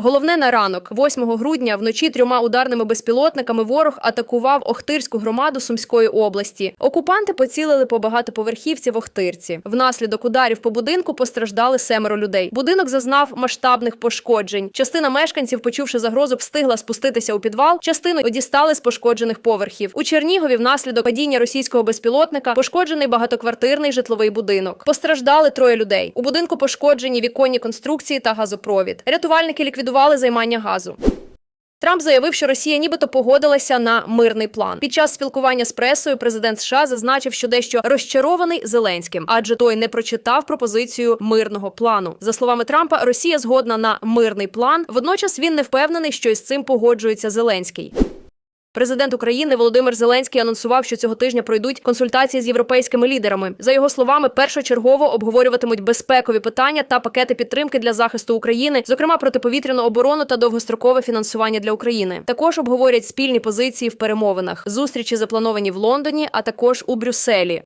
Головне на ранок, 8 грудня, вночі трьома ударними безпілотниками ворог атакував Охтирську громаду Сумської області. Окупанти поцілили по багатоповерхівці в Охтирці. Внаслідок ударів по будинку постраждали семеро людей. Будинок зазнав масштабних пошкоджень. Частина мешканців, почувши загрозу, встигла спуститися у підвал. Частину дістали з пошкоджених поверхів. У Чернігові внаслідок падіння російського безпілотника пошкоджений багатоквартирний житловий будинок. Постраждали троє людей. У будинку пошкоджені віконні конструкції та газопровід. Рятувальники ліквідували займання газу. Трамп заявив, що Росія нібито погодилася на мирний план. Під час спілкування з пресою президент США зазначив, що дещо розчарований Зеленським, адже той не прочитав пропозицію мирного плану. За словами Трампа, Росія згодна на мирний план. Водночас він не впевнений, що із цим погоджується Зеленський. Президент України Володимир Зеленський анонсував, що цього тижня пройдуть консультації з європейськими лідерами. За його словами, першочергово обговорюватимуть безпекові питання та пакети підтримки для захисту України, зокрема протиповітряну оборону та довгострокове фінансування для України. Також обговорять спільні позиції в перемовинах. Зустрічі заплановані в Лондоні, а також у Брюсселі.